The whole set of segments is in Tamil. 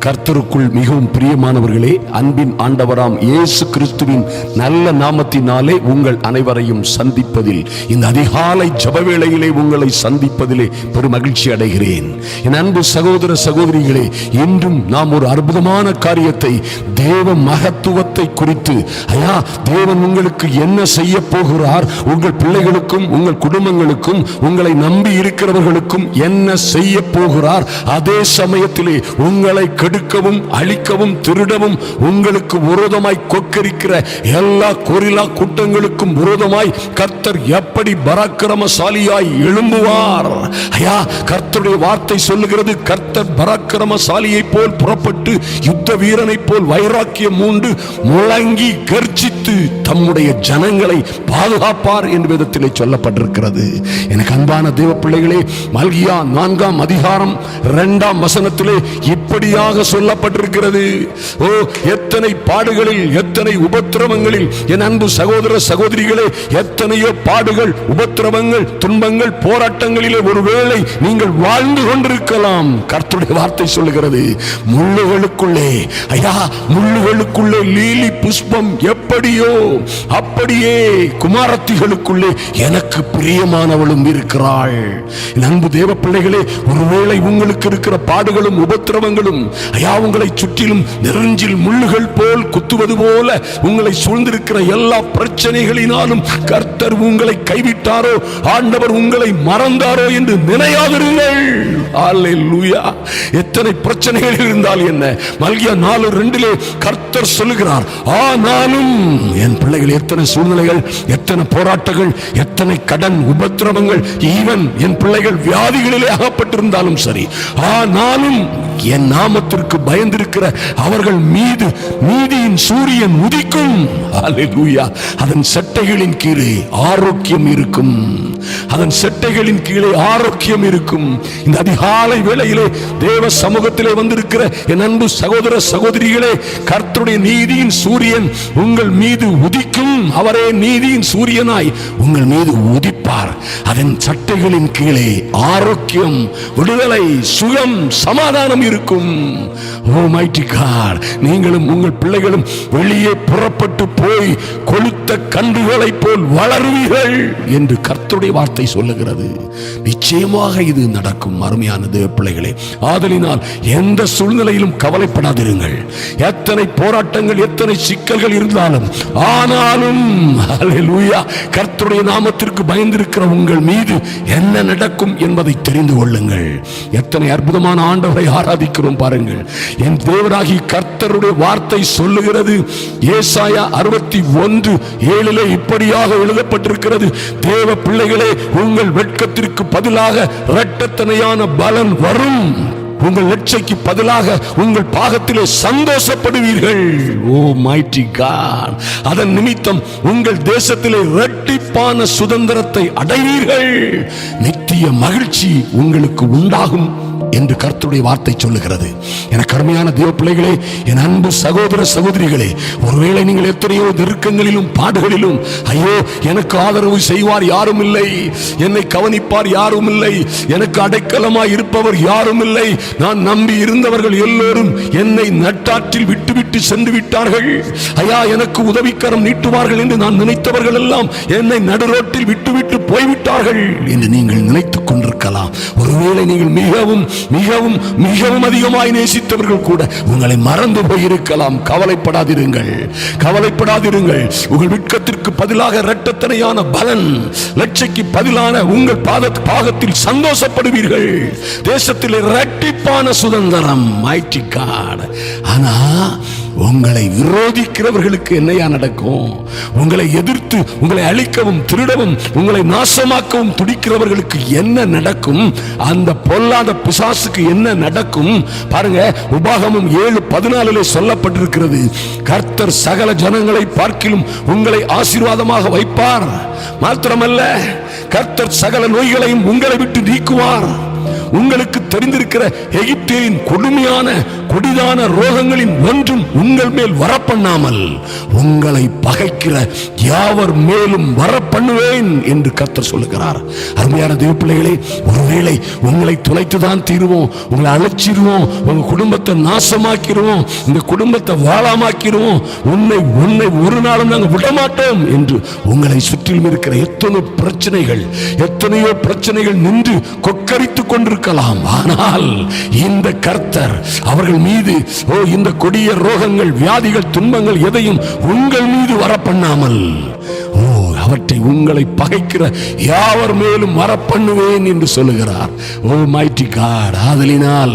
கர்த்தருக்குள் மிகவும் பிரியமானவர்களே அன்பின் ஆண்டவராம் இயேசு கிறிஸ்துவின் நல்ல நாமத்தினாலே உங்கள் அனைவரையும் சந்திப்பதில் இந்த அதிகாலை ஜபவேளையிலே உங்களை சந்திப்பதிலே பெரும் மகிழ்ச்சி அடைகிறேன். என் அன்பு சகோதர சகோதரிகளே இன்றும் நாம் ஒரு அற்புதமான காரியத்தை தேவ மகத்துவத்தை குறித்து ஐயா தேவன் உங்களுக்கு என்ன செய்ய போகிறார் உங்கள் பிள்ளைகளுக்கும் உங்கள் குடும்பங்களுக்கும் உங்களை நம்பி இருக்கிறவர்களுக்கும் என்ன செய்ய போகிறார் அதே சமயத்திலே உங்களை கெடுக்கவும் அழிக்கவும் திருடவும் உங்களுக்கு விரோதமாய் கொக்கரிக்கிற எல்லா கொரிலா கூட்டங்களுக்கும் விரோதமாய் கர்த்தர் எப்படி பராக்கிரமசாலியாய் எழும்புவார்? ஐயா கர்த்தருடைய வார்த்தை சொல்லுகிறது கர்த்தர் பராக்கிரமசாலியை போல் புறப்பட்டு யுத்த வீரனை போல் வைராக்கியம் மூண்டு முழங்கி கர்ஜித்து தம்முடைய ஜனங்களை பாதுகாப்பார் என்று விதத்திலே சொல்லப்பட்டிருக்கிறது. எனக்கு அன்பான தேவ பிள்ளைகளே மல்கியா நான்காம் அதிகாரம் இரண்டாம் வசனத்திலே இப்படியா இப்படியாக சொல்லப்பட்டிருக்கிறது. ஓ எத்தனை பாடுகளில் எத்தனை உபத்திரவங்களில் என் அன்பு சகோதர சகோதரிகளே எத்தனையோ பாடுகள் உபத்திரவங்கள் துன்பங்கள் போராட்டங்களிலே ஒருவேளை நீங்கள் வாழ்ந்து கொண்டிருக்கலாம். கர்த்தருடைய வார்த்தை சொல்லுகிறது முள்ளுகளுக்குள்ளே ஐயா முள்ளுகளுக்குள்ளே லீலி புஷ்பம் எப்படியோ அப்படியே குமாரத்திகளுக்குள்ளே எனக்கு பிரியமானவளும் இருக்கிறாள். அன்பு தேவ பிள்ளைகளே ஒருவேளை உங்களுக்கு இருக்கிற பாடுகளும் உபத்திரவங்களும் ஐயா உங்களை சுற்றிலும் நெருஞ்சில் முள்ளுகள் போல் குத்துவது போல உங்களை சூழ்ந்திருக்கிற எல்லா பிரச்சனைகளினாலும் கர்த்தர் உங்களை கைவிட்டாரோ ஆண்டவர் உங்களை மறந்தாரோ என்று நினையாதிருங்கள். எத்தனை பிரச்சனைகள் இருந்தால் என்ன? மல்கியா நாலு ரெண்டிலே கர்த்தர் சொல்லுகிறார் ஆனாலும் என் பிள்ளைகள் எத்தனை சூழ்நிலைகள் எத்தனை போராட்டங்கள் எத்தனை கடன் உபத்திரவங்கள் ஈவன் என் பிள்ளைகள் வியாதிகளிலே அகப்பட்டிருந்தாலும் சரி ஆனாலும் என் நாமத்திற்கு பயந்திருக்கிற அவர்கள் மீது நீதியின் சூரியன் உதிக்கும். அதன் சட்டைகளின் கீழே ஆரோக்கியம் இருக்கும். அதன் சட்டைகளின் கீழே ஆரோக்கியம் இருக்கும். இந்த அதிகாலை வேளையிலே தேவ சமூகத்திலே வந்திருக்கிற என் அன்பு சகோதர சகோதரிகளே கர்த்தருடைய நீதியின் சூரியன் உங்கள் மீது உதிக்கும். அவரே நீதியின் சூரியனாய் உங்கள் மீது உதிப்பார் அதன் சட்டைகளின் கீழே ஆரோக்கியம் விடுதலை சுகம் சமாதானம் இருக்கும். ஓ மைட்டி கார் நீங்களும் உங்கள் பிள்ளைகளும் வெளியே புறப்பட்டு போய் கொளுத்த கன்றுகளைப் போல் வளருவீர்கள் என்று கர்த்துடைய வார்த்தை சொல்லுகிறது. நிச்சயமாக இது நடக்கும் அருமையான தேவ பிள்ளைகளே. ஆதலினால் எந்த சூழ்நிலையிலும் கவலைப்படாதிருங்கள். எத்தனை போராட்டங்கள் எத்தனை சிக்கல்கள் இருந்தாலும் ஆனாலும் கர்த்துடைய நாமத்திற்கு பயந்து இருக்கிற உங்கள் மீது என்ன நடக்கும் என்பதை தெரிந்து கொள்ளுங்கள். எத்தனை அற்புதமான ஆண்டவரை ஆராதிக்கிறோம் பாருங்கள். என் தேவராகி கர்த்தருடைய வார்த்தை சொல்லுகிறது. ஏசாயா அறுபத்தி ஒன்று ஏழிலே இப்படியாக எழுதப்பட்டிருக்கிறது. தேவ பிள்ளைகளே உங்கள் வெட்கத்திற்கு பதிலாக இரட்டத்தனையான பலன் வரும். உங்கள் லட்சைக்கு பதிலாக உங்கள் பாகத்திலே சந்தோஷப்படுவீர்கள். ஓ மைட்டி காட் அதன் நிமித்தம் உங்கள் தேசத்திலே இரட்டிப்பான சுதந்திரத்தை அடைவீர்கள். நித்திய மகிழ்ச்சி உங்களுக்கு உண்டாகும். என்று கர்த்தருடைய வார்த்தை சொல்லுகிறது. எனக்கு அருமையான தேவ பிள்ளைகளே என் அன்பு சகோதர சகோதரிகளே ஒருவேளை நீங்கள் எத்தனையோ நெருக்கங்களிலும் பாடுகளிலும் ஐயோ எனக்கு ஆதரவு செய்வார் யாரும் இல்லை என்னை கவனிப்பார் யாரும் இல்லை எனக்கு அடைக்கலமாய் இருப்பவர் யாரும் இல்லை நான் நம்பி இருந்தவர்கள் எல்லோரும் என்னை நட்டாற்றில் விட்டுவிட்டு சென்று விட்டார்கள். ஐயா எனக்கு உதவிக்கரம் நீட்டுவார்கள் என்று நான் நினைத்தவர்கள் எல்லாம் என்னை நடுரோட்டில் விட்டுவிட்டு போய்விட்டார்கள் என்று நீங்கள் நினைத்துக் கொண்டு இருக்கலாம் ஒருவேளை நீங்கள் மிகவும் மிகவும் மிகவும் அதிகமாய் நேசித்தவர்கள் கூட உங்களை மறந்து போயிருக்கலாம். கவலைப்படாதிருங்கள். கவலைப்படாதிருங்கள். உங்கள் விட்கத்திற்கு பதிலாக இரட்டத்தனையான பலன் லட்சைக்கு பதிலான உங்கள் பாத பாகத்தில் சந்தோஷப்படுவீர்கள். தேசத்தில் இரட்டிப்பான சுதந்திரம். ஆயிற்று God. ஆனா உங்களை விரோதிக்கிறவர்களுக்கு என்னையா நடக்கும்? உங்களை எதிர்த்து உங்களை அழிக்கவும் திருடவும் உங்களை நாசமாக்கவும் துடிக்கிறவர்களுக்கு என்ன நடக்கும்? அந்த பொல்லாத பிசாசுக்கு என்ன நடக்கும்? பாருங்க உபாகமும் ஏழு பதினாலிலே சொல்லப்பட்டிருக்கிறது. கர்த்தர் சகல ஜனங்களை பார்க்கிலும் உங்களை ஆசீர்வாதமாக வைப்பார். மாத்திரமல்ல கர்த்தர் சகல நோய்களையும் உங்களை விட்டு நீக்குவார். உங்களுக்கு தெரிந்திருக்கிற எகிப்தியரின் கொடுமையான கொடிதான ரோகங்களின் ஒன்றும் உங்கள் மேல் வரப்பண்ணாமல் உங்களை பகைக்கிற யாவர் மேலும் வரப்பண்ணுவேன் என்று கர்த்தர் சொல்லுகிறார். அருமையான தேவ பிள்ளைகளே ஒருவேளை உங்களை துளைத்துதான் தீருவோம் உங்களை அழைச்சிருவோம் உங்க குடும்பத்தை நாசமாக்கிடுவோம் இந்த குடும்பத்தை வாழாமாக்கிடுவோம் உன்னை உன்னை ஒரு நாளும் நாங்கள் விடமாட்டோம் என்று உங்களை சுற்றிலும் இருக்கிற எத்தனை பிரச்சனைகள் எத்தனையோ பிரச்சனைகள் நின்று கொக்கரித்துக் கொண்டிருக்கலாம். ஆனால் இந்த கர்த்தர் அவர்கள் மீது ஓ இந்த கொடிய ரோகங்கள் வியாதிகள் துன்பங்கள் எதையும் உங்கள் மீது வர பண்ணாமல் ஓ அவற்றை உங்களை பகைக்கிற யாவர் மேலும் வரப்பண்ணுவேன் என்று சொல்லுகிறார். ஓ மைட்டி காட் ஆதலினால்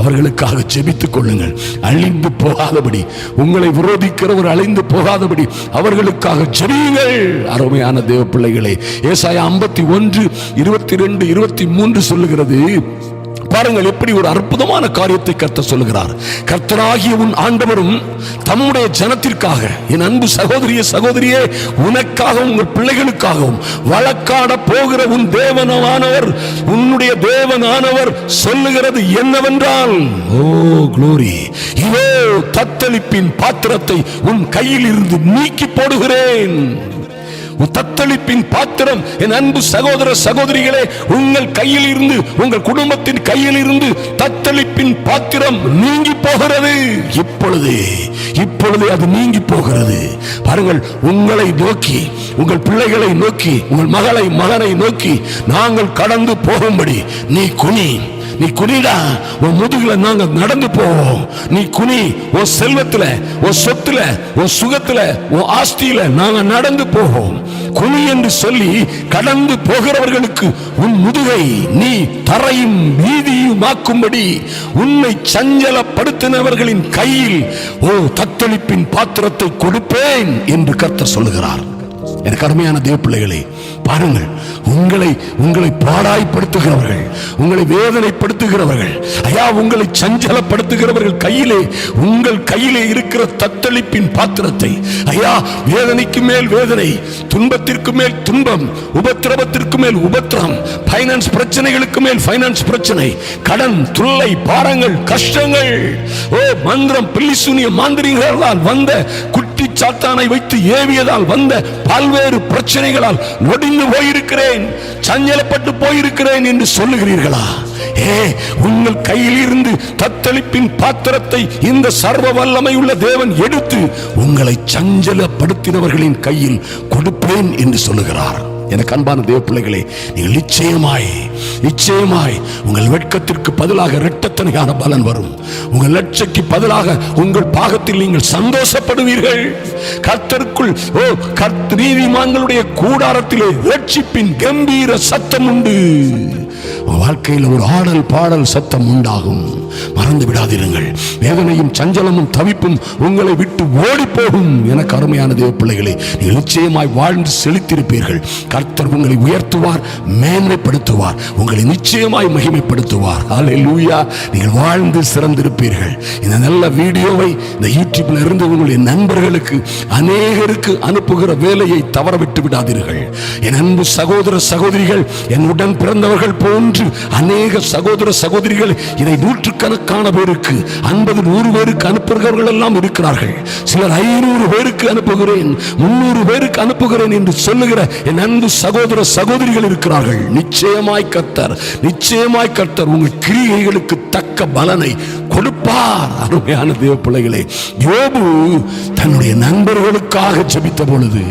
அவர்களுக்காக ஜெபித்துக் கொள்ளுங்கள். அழிந்து போகாதபடி உங்களை விரோதிக்கிறவர் அழிந்து போகாதபடி அவர்களுக்காக ஜெபியுங்கள். அருமையான தேவ பிள்ளைகளே ஏசாயா ஐம்பத்தி ஒன்று இருபத்தி ரெண்டு இருபத்தி மூன்று சொல்லுகிறது. பாருங்கள் எப்படி ஒரு அற்புதமான காரியத்தை கர்த்த சொல்லுகிறார். கர்த்தராகிய உன் ஆண்டவரும் தம்முடைய ஜனத்திற்காக என் அன்பு சகோதரிய சகோதரியே உனக்காகவும் உங்கள் பிள்ளைகளுக்காகவும் வழக்காட போகிற உன் தேவனமானவர் உன்னுடைய தேவனானவர் சொல்லுகிறது என்னவென்றால் ஓ குளோரி. இதோ தத்தளிப்பின் பாத்திரத்தை உன் கையில் இருந்து நீக்கி போடுகிறேன். தத்தளிப்பின் பாத்திரம். என் அன்பு சகோதர சகோதரிகளே உங்கள் கையில் இருந்து உங்கள் குடும்பத்தின் கையில் இருந்து தத்தளிப்பின் பாத்திரம் நீங்கி போகிறது. இப்பொழுது இப்பொழுது அது நீங்கி போகிறது. பாருங்கள் உங்களை நோக்கி உங்கள் பிள்ளைகளை நோக்கி உங்கள் மகளை மகனை நோக்கி நாங்கள் கடந்து போகும்படி நீ குனி. நீ குனிடா உன் முதுகுல நாங்க நடந்து போவோம். நீ குனி உன் செல்வத்துல உன் சொத்துல உன் சுகத்துல உன் ஆஸ்தியில நாங்க நடந்து போவோம். குனி என்று சொல்லி கடந்து போகிறவர்களுக்கு உன் முதுகை நீ தரையும் வீதியுமாக்கும்படி உன்னை சஞ்சலப்படுத்தினவர்களின் கையில் ஓ தத்தளிப்பின் பாத்திரத்தை கொடுப்பேன் என்று கர்த்தர் சொல்லுகிறார். எனக்கு அருமையான தேவ பிள்ளைகளே பாருங்கள் உங்களை உங்களை பாடாய்ப்படுத்துகிறவர்கள் உங்களை வேதனைப்படுத்துகிறவர்கள் ஐயா உங்களை சஞ்சலப்படுத்துகிறவர்கள் கையிலே உங்கள் கையிலே இருக்கிற தத்தளிப்பின் பாத்திரத்தை ஐயா வேதனைக்கு மேல் வேதனை துன்பத்திற்கு மேல் துன்பம் உபத்திரவத்திற்கு மேல் உபத்திரம் பைனான்ஸ் பிரச்சனைகளுக்கு மேல் பைனான்ஸ் பிரச்சனை கடன் துள்ளை பாரங்கள் கஷ்டங்கள் ஓ மந்திரம் பில்லி சூனிய மாந்திரிகளால் வந்த குட்டி சாத்தானை வைத்து ஏவியதால் வந்த பல்வேறு பிரச்சனைகளால் ஒடிந்து போயிருக்கிறேன் சஞ்சலப்பட்டு போயிருக்கிறேன் என்று சொல்லுகிறீர்களா? ஏ உங்கள் கையில் இருந்து தத்தளிப்பின் பாத்திரத்தை இந்த சர்வ வல்லமை உள்ள தேவன் எடுத்து உங்களை சஞ்சலப்படுத்தினவர்களின் கையில் கொடுப்பேன் என்று சொல்லுகிறார். எனக்கு அன்பான தேவ பிள்ளைகளே நீங்கள் நிச்சயமாய் நிச்சயமாய் உங்கள் வெட்கத்திற்கு பதிலாக இரட்டத்தனையான பலன் வரும். உங்கள் லட்சைக்கு பதிலாக உங்கள் பாகத்தில் நீங்கள் சந்தோஷப்படுவீர்கள். கர்த்தருக்குள் ஓ கர்த்த நீதிமான்களுடைய கூடாரத்திலே ரட்சிப்பின் கம்பீர சத்தம் உண்டு. வாழ்க்கையில் ஒரு ஆடல் பாடல் சத்தம் உண்டாகும். மறந்து விடாதிருங்கள். வேதனையும் சஞ்சலமும் தவிப்பும் உங்களை விட்டு ஓடி போகும் எனக்கு அருமையான தேவ பிள்ளைகளை நிச்சயமாய் வாழ்ந்து செழித்திருப்பீர்கள். கர்த்தர் உங்களை உயர்த்துவார் மேன்மைப்படுத்துவார் உங்களை நிச்சயமாய் மகிமைப்படுத்துவார். லூயா நீங்கள் வாழ்ந்து சிறந்திருப்பீர்கள். இந்த நல்ல வீடியோவை இந்த யூடியூப்ல இருந்து உங்களுடைய நண்பர்களுக்கு அநேகருக்கு அனுப்புகிற வேலையை தவற விட்டு விடாதீர்கள். என் அன்பு சகோதர சகோதரிகள் என் உடன் பிறந்தவர்கள் போன்று அநேக சகோதர சகோதரிகள் இதை நூற்றுக்கணக்கான பேருக்கு ஐம்பது நூறு பேருக்கு அனுப்புகிறவர்கள் எல்லாம் இருக்கிறார்கள். சிலர் ஐநூறு பேருக்கு அனுப்புகிறேன் முன்னூறு பேருக்கு அனுப்புகிறேன் என்று சொல்லுகிற என் அன்பு சகோதர சகோதரிகள் இருக்கிறார்கள். நிச்சயமாய் கத்தர் நிச்சயமாய் கத்தர் உங்கள் கிரியைகளுக்கு தக்க பலனை கொடுப்பார். அருமையான தேவ பிள்ளைகளே யோபு தன்னுடைய நண்பர்களுக்காக ஜெபித்த பொழுது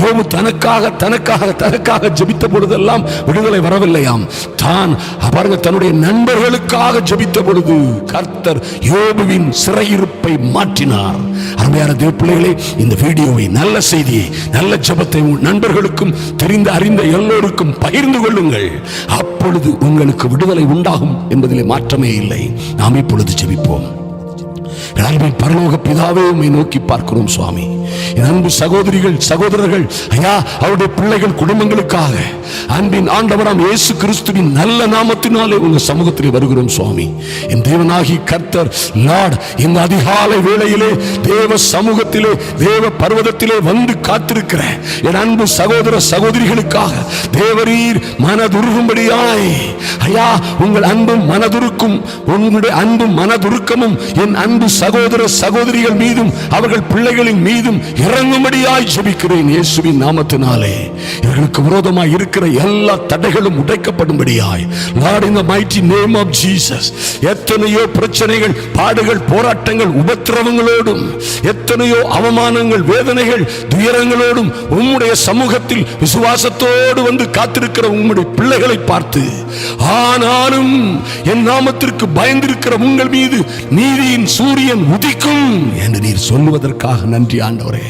யோபு தனக்காக தனக்காக தனக்காக ஜெபித்த பொழுதெல்லாம் விடுதலை வரவில்லையாம். தான் பாருங்க தன்னுடைய நண்பர்களுக்காக ஜெபித்த பொழுது கர்த்தர் யோபுவின் சிறையிருப்பை மாற்றினார். அருமையான தேவ பிள்ளைகளே இந்த வீடியோவை நல்ல செய்தியை நல்ல ஜெபத்தை நண்பர்களுக்கும் தெரிந்த அறிந்த எல்லோருக்கும் பகிர்ந்து கொள்ளுங்கள். அப்பொழுது உங்களுக்கு விடுதலை உண்டாகும் என்பதிலே மாற்றமே இல்லை. நாம் இப்பொழுது people. அன்பின் பரலோக பிதாவே உண்மை நோக்கி பார்க்கிறோம் சுவாமி. என் அன்பு சகோதரிகள் சகோதரர்கள் ஐயா அவருடைய பிள்ளைகள் குடும்பங்களுக்காக. அன்பின் ஆண்டவராம் இயேசு கிறிஸ்துவின் நல்ல நாமத்தினாலே உங்க சமூகத்தில் வருகிறோம் சுவாமி. என் தேவனாகி கர்த்தர் லார்ட் இந்த அதிகாலை வேளையிலே தேவ சமூகத்திலே தேவ பர்வதத்திலே வந்து காத்திருக்கிற என் அன்பு சகோதர சகோதரிகளுக்காக தேவரீர் மனதுருகும்படியாய் ஐயா உங்கள் அன்பும் மனதுருக்கும் உங்களுடைய அன்பும் மனதுருக்கமும் என் அன்பு சகோதர சகோதரிகள் மீதும் அவர்கள் பிள்ளைகளின் மீதும் இறங்கும்படியாய் ஜெபிக்கிறேன் இயேசுவின் நாமத்தினாலே. இவர்களுக்கு விரோதமாய் இருக்கிற எல்லா தடைகளும் உடைக்கப்படும்படியாய். Lord in the mighty name of Jesus எத்தனையோ பிரச்சனைகள் பாடுகள் போராட்டங்கள் உபத்திரவங்களோடும் எத்தனையோ அவமானங்கள் வேதனைகள் துயரங்களோடும் உம்முடைய சமூகத்தில் விசுவாசத்தோடு வந்து காத்திருக்கிற உம்முடைய பிள்ளைகளை பார்த்து ஆனாலும் என் நாமத்திற்கு பயந்திருக்கிற உங்கள் மீது நீதியின் சூரியன் உதிக்கும் என்று நீர் சொல்லுவதற்காக நன்றி ஆண்டவரே.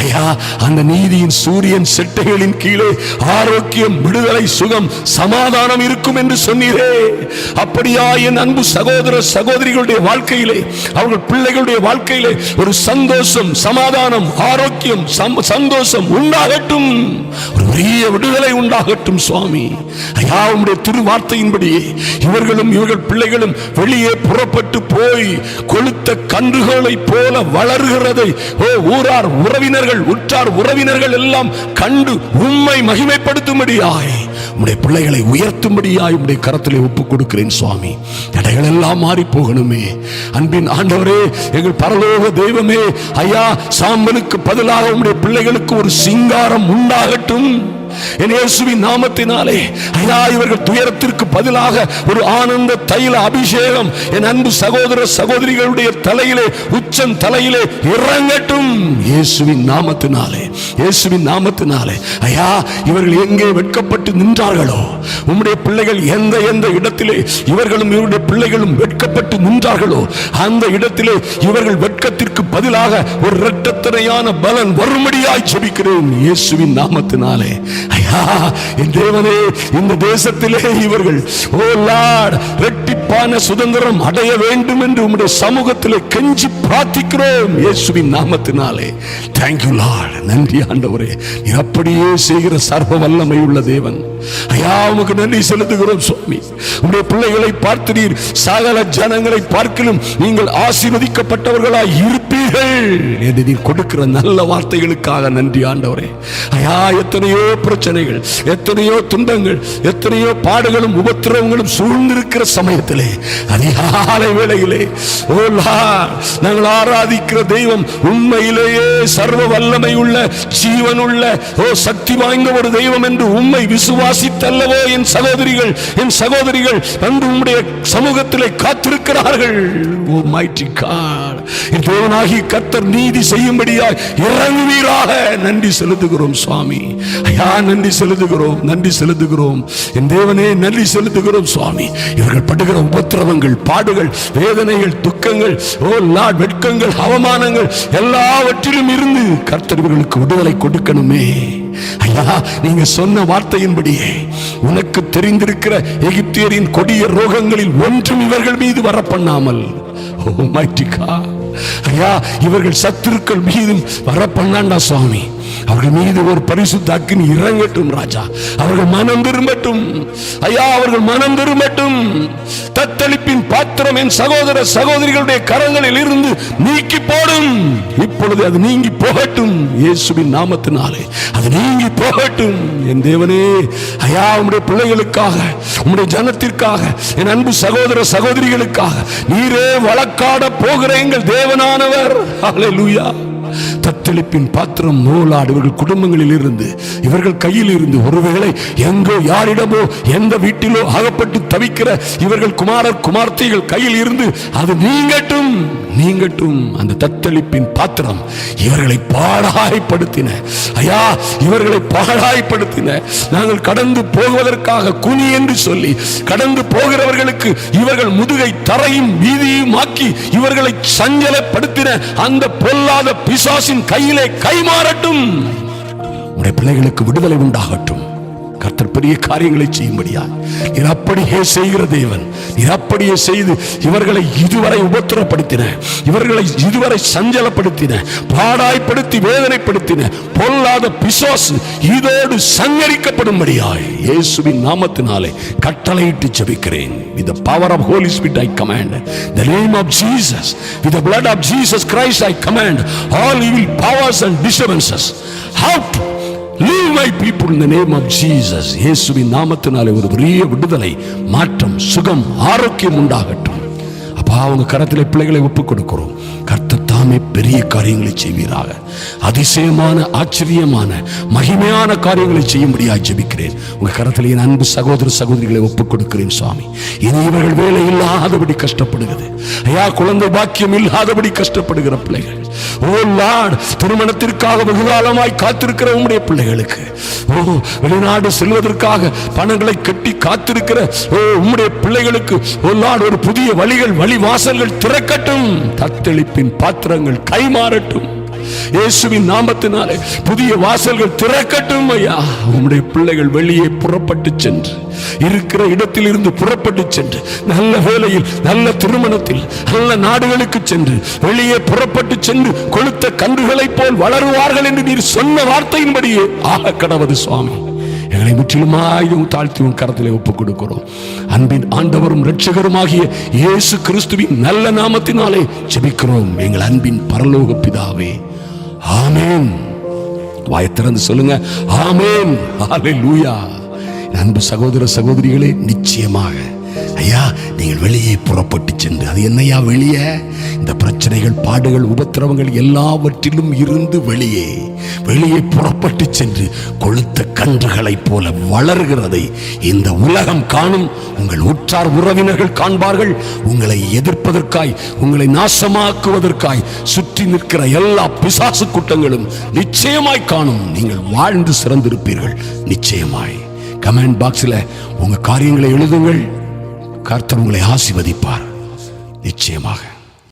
ஐயா அந்த நீதியின் சூரியன் செட்டைகளின் கீழே ஆரோக்கியம் விடுதலை சுகம் சமாதானம் இருக்கும் என்று சொன்னீரே. அப்படியா என் அன்பு சகோதர சகோதரிகளுடைய வாழ்க்கையிலே அவர்கள் பிள்ளைகளுடைய வாழ்க்கையிலே ஒரு சந்தோஷம் சமாதானம் ஆரோக்கியம் சந்தோஷம் உண்டாகட்டும். ஒரு பெரிய விடுதலை உண்டாகட்டும் சுவாமி. ஐயா உம்முடைய திருவார்த்தையின்படியே இவர்களும் இவர்கள் பிள்ளைகளும் வெளியே புறப்பட்டு போய் கொளுத்த கன்றுகளை போல வளர்கிறதை ஓ ஊரார் உறவினர்கள் உற்றார் உறவினர்கள் எல்லாம் கண்டு உண்மை மகிமைப்படுத்தும்படியாய் உடைய பிள்ளைகளை உயர்த்தும்படியாய் உடைய கரத்திலே ஒப்புக் கொடுக்கிறேன் சுவாமி. தடைகள் எல்லாம் மாறி போகணுமே அன்பின் ஆண்டவரே எங்கள் பரலோக தெய்வமே ஐயா சாம்பலுக்கு பதிலாக உடைய பிள்ளைகளுக்கு ஒரு சிங்காரம் உண்டாகட்டும். என் இயேசுவின் நாமத்தினாலே ஐயா இவர்கள் துயரத்திற்கு பதிலாக ஒரு ஆனந்த தைல அபிஷேகம் என் அன்பு சகோதர சகோதரிகளுடைய தலையிலே உச்சம் தலையிலே இறங்கட்டும். இயேசுவின் நாமத்தினாலே இயேசுவின் நாமத்தினாலே. ஐயா இவர்கள் எங்கே வெட்கப்பட்டு நின்றார்களோ உம்முடைய பிள்ளைகள் எந்த எந்த இடத்திலே இவர்களும் இவருடைய பிள்ளைகளும் வெட்கப்பட்டு நின்றார்களோ அந்த இடத்திலே இவர்கள் வெட்கத்திற்கு பதிலாக ஒரு இரட்டத்தனையான பலன் வரும்படியாய் ஜெபிக்கிறேன் இயேசுவின் நாமத்தினாலே. ஐயா என் தேவனே இந்த தேசத்திலே இவர்கள் ஓ லார்ட் ரெட்டி சிறப்பான சுதந்திரம் அடைய வேண்டும் என்று உம்முடைய சமூகத்தில் கெஞ்சி பிரார்த்திக்கிறோம் இயேசுவின் நாமத்தினாலே. தேங்க்யூ லார்ட் நன்றி ஆண்டவரே. நீ அப்படியே செய்கிற சர்வ வல்லமை உள்ள தேவன். ஐயா உமக்கு நன்றி செலுத்துகிறோம் சுவாமி. உம்முடைய பிள்ளைகளை பார்த்து நீர் சகல ஜனங்களை பார்க்கலும் நீங்கள் ஆசீர்வதிக்கப்பட்டவர்களாய் இருப்பீர்கள் என்று நீர் கொடுக்கிற நல்ல வார்த்தைகளுக்காக நன்றி ஆண்டவரே. ஐயா எத்தனையோ பிரச்சனைகள் எத்தனையோ துன்பங்கள் எத்தனையோ பாடுகளும் உபத்திரவங்களும் சூழ்ந்திருக்கிற சமயத்திலே அதிகாலை வேளையிலே ஓ நாங்கள் ஆராதிக்கிற தெய்வம் உண்மையிலேயே சர்வ வல்லமை உள்ள ஜீவனுள்ள ஓ சக்தி வாய்ந்த ஒரு தெய்வம் என்று உண்மை விசுவாசித்தல்லவோ என் சகோதரிகள் என் சகோதரிகள் அன்று உம்முடைய சமூகத்திலே காத்திருக்கிறார்கள். ஓ மைட்டி காட். என் தேவனாகி கத்தர் நீதி செய்யும்படியாய் இறங்குவீராக. நன்றி செலுத்துகிறோம் சுவாமி. ஐயா நன்றி செலுத்துகிறோம் நன்றி செலுத்துகிறோம். என் தேவனே நன்றி செலுத்துகிறோம் சுவாமி. இவர்கள் படுகிற உபத்திரவங்கள் பாடுகள் வேதனைகள் துக்கங்கள் ஓ லார்ட் வெட்கங்கள் அவமானங்கள் எல்லாவற்றிலும் இருந்து கர்த்தர் இவர்களுக்கு விடுதலை கொடுக்கணுமே. ஐயா நீங்க சொன்ன வார்த்தையின்படியே உனக்கு தெரிந்திருக்கிற எகிப்தியரின் கொடிய ரோகங்களில் ஒன்றும் இவர்கள் மீது வர பண்ணாமல் ஓ oh mighty ஐயா இவர்கள் சத்துருக்கள் மீதும் வர பண்ணாண்டா சுவாமி. அவர்கள் மீது ஒரு பரிசுத்த அக்கினி இறங்கட்டும் ராஜா. அவர்கள் மனம் திரும்பட்டும். ஐயா அவர்கள் மனம் திரும்பட்டும். தத்தளிப்பின் பாத்திரம் என் சகோதர சகோதரிகளுடைய கரங்களில் இருந்து நீக்கி போடும். இப்பொழுது அது நீங்கி போகட்டும் இயேசுவின் நாமத்தினாலே. அது நீங்கி போகட்டும். என் தேவனே ஐயா உம்முடைய பிள்ளைகளுக்காக உம்முடைய ஜனத்திற்காக என் அன்பு சகோதர சகோதரிகளுக்காக நீரே வழக்காட போகிற எங்கள் தேவனானவர். ஹalleluya. தத்தளிப்பின் பாத்திரம் நூலாடு இவர்கள் குடும்பங்களில் இருந்து இவர்கள் கையில் இருந்து ஒருவேளை எங்கோ யாரிடமோ எந்த வீட்டிலோ அகப்பட்டு தவிக்கிற இவர்கள் குமாரர் குமார்த்தைகள் கையில் இருந்து அது நீங்கட்டும். நீங்கட்டும் அந்த தத்தளிப்பின் பாத்திரம் இவர்களை பாடாய்ப்படுத்தின ஐயா இவர்களை பாடாய்ப்படுத்தின நாங்கள் கடந்து போவதற்காக குனி என்று சொல்லி கடந்து போகிறவர்களுக்கு இவர்கள் முதுகை தரையும் வீதியும் ஆக்கி இவர்களை சஞ்சலப்படுத்தின அந்த பொல்லாத பிசாசின் கையிலே கைமாறட்டும் உடைய பிள்ளைகளுக்கு விடுதலை உண்டாகட்டும். கர்த்தர் பெரிய காரியங்களை செய்யும்படியா நீர் அப்படியே செய்கிற தேவன். நீர் அப்படியே செய்து இவர்களை இதுவரை உபத்திரப்படுத்தின இவர்களை இதுவரை சஞ்சலப்படுத்தின பாடாய்ப்படுத்தி வேதனைப்படுத்தின பொல்லாத பிசாசு இதோடு சங்கரிக்கப்படும்படியாய் இயேசுவின் நாமத்தினாலே கட்டளையிட்டு ஜெபிக்கிறேன். With power of Holy Spirit I command command. Name of Jesus with the the of Jesus Christ I command all all powers and disturbances disturbances leave my people people name of Jesus இயேசுவின் நாமத்தினாலே ஒரு பெரிய விடுதலை மாற்றம் சுகம் ஆரோக்கியம் உண்டாகட்டும். அப்பா அவங்க கரத்தில் பிள்ளைகளை ஒப்புக் கொடுக்கிறோம் கர்த்தர் தாமே பெரிய காரியங்களை செய்வீராக. அதிசயமான ஆச்சரியமான மகிமையான காரியங்களை செய்யும்படியாக ஜெபிக்கிறேன். உங்க கரத்தில் என் அன்பு சகோதர சகோதரிகளை ஒப்புக் கொடுக்கிறேன் சுவாமி. இனி இவர்கள் வேலை இல்லாதபடி கஷ்டப்படுகிறது. ஐயா குழந்தை பாக்கியம் இல்லாதபடி கஷ்டப்படுகிற பிள்ளைகள். ஓ லார்ட் திருமணத்திற்காக வெகுகாலமாய் காத்திருக்கிற உம்முடைய பிள்ளைகளுக்கு. ஓ வெளிநாடு செல்வதற்காக பணங்களை கட்டி காத்திருக்கிற ஓ உம்முடைய பிள்ளைகளுக்கு. ஓ லார்ட் ஒரு புதிய வழிகள் வழிவாசல்கள் திறக்கட்டும். தத்தளிப்பின் பாத்திரங்கள் கைமாறட்டும். இயேசுவின் நாமத்தினாலே புதிய வாசல்கள் திறக்கட்டும் ஐயா. உம்முடைய பிள்ளைகள் வெளியே புறப்பட்டு சென்று இருக்கிற இடத்தில் இருந்து புறப்பட்டு சென்று நல்ல வேலையில் நல்ல திருமணத்தில் நல்ல நாடுகளுக்கு சென்று வெளியே புறப்பட்டு சென்று கொளுத்த கன்றுகளைப் போல் வளருவார்கள் என்று நீர் சொன்ன வார்த்தையின்படியே. ஆக கடவது சுவாமி எங்களை முற்றிலுமாயும் தாழ்த்தி உன் கரத்திலே ஒப்புக் கொடுக்கிறோம் அன்பின் ஆண்டவரும் ரட்சகருமாகிய இயேசு கிறிஸ்துவின் நல்ல நாமத்தினாலே ஜெபிக்கிறோம். எங்கள் அன்பின் பரலோக பிதாவே. ஆமேன். வாயை திறந்து சொல்லுங்க. ஆமேன். ஹalleluya அன்பு சகோதர சகோதரிகளே நிச்சயமாக. ஐயா நீங்கள் வெளியே புறப்பட்டு சென்று அது என்னையா வெளியே? இந்த பிரச்சனைகள் பாடுகள் உபத்திரவங்கள் எல்லாவற்றிலும் இருந்து வெளியே. வெளியே புறப்பட்டு சென்று கொளுத்த கன்றுகளைப் போல வளர்கிறதை இந்த உலகம் காணும். உங்கள் உற்றார் உறவினர்கள் காண்பார்கள். உங்களை எதிர்ப்பதற்காய் உங்களை நாசமாக்குவதற்காய் சுற்றி நிற்கிற எல்லா பிசாசு கூட்டங்களும் நிச்சயமாய் காணும். நீங்கள் வாழ்ந்து சிறந்திருப்பீர்கள். நிச்சயமாய். கமெண்ட் பாக்ஸில் உங்க காரியங்களை எழுதுங்கள். கர்த்தர் உங்களை ஆசிர்வதிப்பார். நிச்சயமாக.